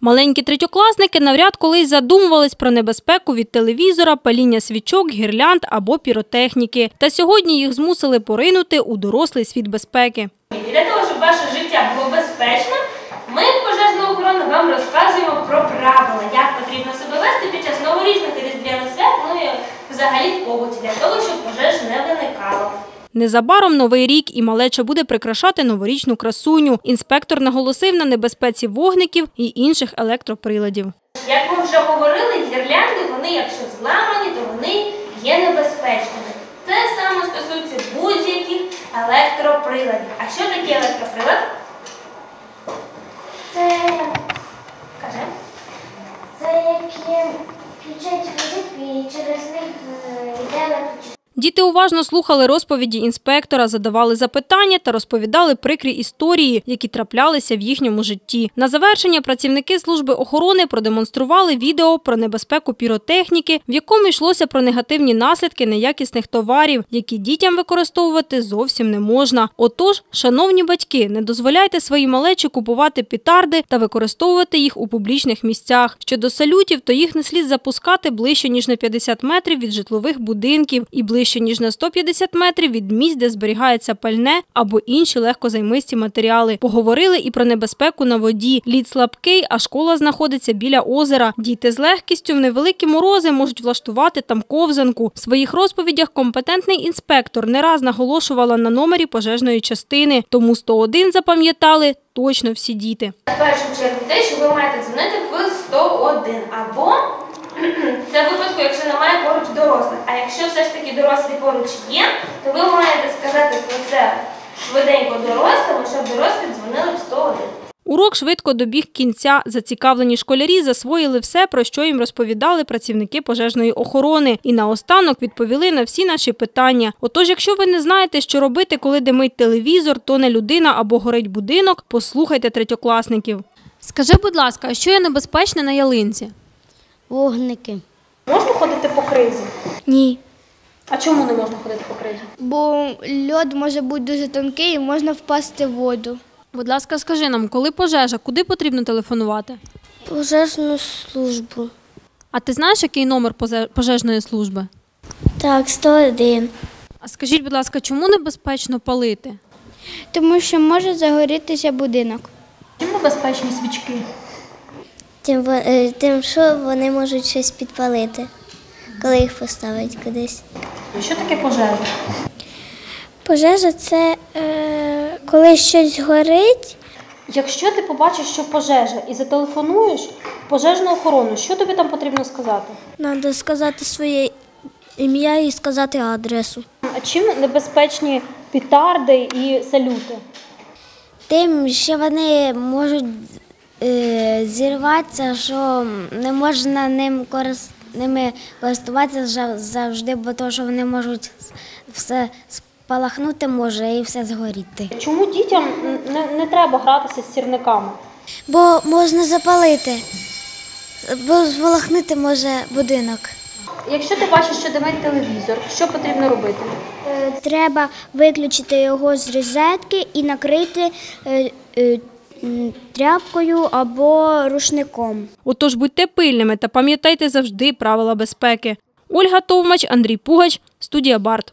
Маленькі третьокласники навряд колись задумувались про небезпеку від телевізора, паління свічок, гірлянд або піротехніки. Та сьогодні їх змусили поринути у дорослий світ безпеки. Для того, щоб ваше життя було безпечним, ми пожежна охорона вам розказуємо про правила, як потрібно себе вести під час новорічних і різдвяних свят, ну і взагалі в побуті, для того, щоб пожеж не. Незабаром новий рік і малеча буде прикрашати новорічну красуню. Інспектор наголосив на небезпеці вогників і інших електроприладів. Як ми вже говорили, гірлянди, вони, якщо зламані, то вони є небезпечними. Те саме стосується будь-яких електроприладів. А що таке електроприлад? Це, Каже. це які включають розетки і через Діти уважно слухали розповіді інспектора, задавали запитання та розповідали прикрі історії, які траплялися в їхньому житті. На завершення працівники служби охорони продемонстрували відео про небезпеку піротехніки, в якому йшлося про негативні наслідки неякісних товарів, які дітям використовувати зовсім не можна. Отож, шановні батьки, не дозволяйте своїй малечі купувати пітарди та використовувати їх у публічних місцях. Щодо салютів, то їх не слід запускати ближче ніж на 50 метрів від житлових будинків і ближче ніж на 150 метрів від місць, де зберігається пальне або інші легкозаймисті матеріали. Поговорили і про небезпеку на воді. Лід слабкий, а школа знаходиться біля озера. Діти з легкістю в невеликі морози можуть влаштувати там ковзанку. В своїх розповідях компетентний інспектор не раз наголошувала на номері пожежної частини. Тому 101 запам'ятали точно всі діти. В першу чергу те, що ви маєте дзвонити в 101 або це випадку, якщо немає поруч дорослих. А якщо все ж таки дорослі поруч є, то ви маєте сказати про це швиденько дорослим, щоб дорослі дзвонили в 101. Урок швидко добіг кінця. Зацікавлені школярі засвоїли все, про що їм розповідали працівники пожежної охорони, і наостанок відповіли на всі наші питання. Отож, якщо ви не знаєте, що робити, коли димить телевізор, то не людина або горить будинок, послухайте третьокласників. Скажи, будь ласка, а що є небезпечне на ялинці? Вогники. Можна ходити по кризі? Ні. А чому не можна ходити по кризі? Бо льод може бути дуже тонкий і можна впасти в воду. Будь ласка, скажи нам, коли пожежа, куди потрібно телефонувати? Пожежну службу. А ти знаєш, який номер позе- пожежної служби? Так, 101. А скажіть, будь ласка, чому небезпечно палити? Тому що може загорітися будинок. Чим небезпечні свічки? Тим, е, тим, що вони можуть щось підпалити, коли їх поставить кудись. Що таке пожежа? Пожежа це е, коли щось горить. Якщо ти побачиш, що пожежа, і зателефонуєш пожежну охорону, що тобі там потрібно сказати? Треба сказати своє ім'я і сказати адресу. А чим небезпечні петарди і салюти? Тим, що вони можуть е, зірватися, що не можна ним корис... ними користуватися завжди, бо то, що вони можуть все спалахнути може і все згоріти. Чому дітям не, не треба гратися з сірниками? Бо можна запалити, бо спалахнути може будинок. Якщо ти бачиш, що димить телевізор, що потрібно робити? Е, Треба виключити його з розетки і накрити е, е, тряпкою або рушником. Отож будьте пильними та пам'ятайте завжди правила безпеки. Ольга Товмач, Андрій Пугач, студія Барт.